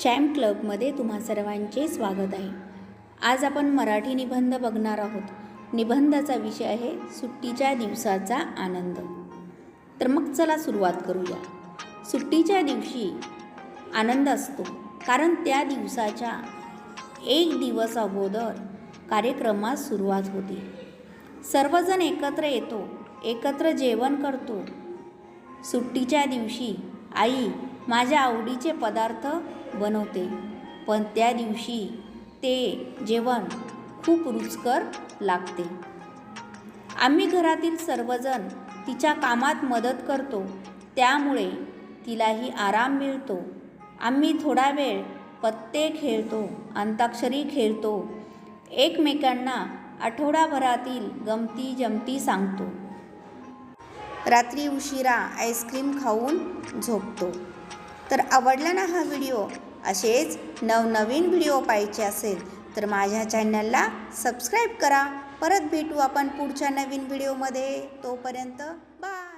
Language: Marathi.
चॅम्प क्लबमध्ये तुम्हा सर्वांचे स्वागत आहे. आज आपण मराठी निबंध बघणार आहोत. निबंधाचा विषय आहे सुट्टीच्या दिवसाचा आनंद. तर मग चला सुरुवात करूया. सुट्टीच्या दिवशी आनंद असतो कारण त्या दिवसाच्या एक दिवस अगोदर कार्यक्रमास सुरुवात होते. सर्वजण एकत्र येतो एकत्र जेवण करतो. सुट्टीच्या दिवशी आई माझ्या आवडीचे पदार्थ बनवते. पण त्या दिवशी ते जेवण खूप रुचकर लागते. आम्ही घरातील सर्वजण तिच्या कामात मदत करतो. त्यामुळे तिलाही आराम मिळतो. आम्ही थोडा वेळ पत्ते खेळतो अंताक्षरी खेळतो. एकमेकांना आठवडाभरातील गमती जमती सांगतो. रात्री उशिरा आईस्क्रीम खाऊन झोपतो. तर आवडला ना हा व्हिडिओ? असेच नवनवीन व्हिडिओ पाहायचे असेल तर माझ्या चॅनलला सबस्क्राईब करा. परत भेटू आपण पुढच्या नवीन व्हिडिओमध्ये. तोपर्यंत बाय.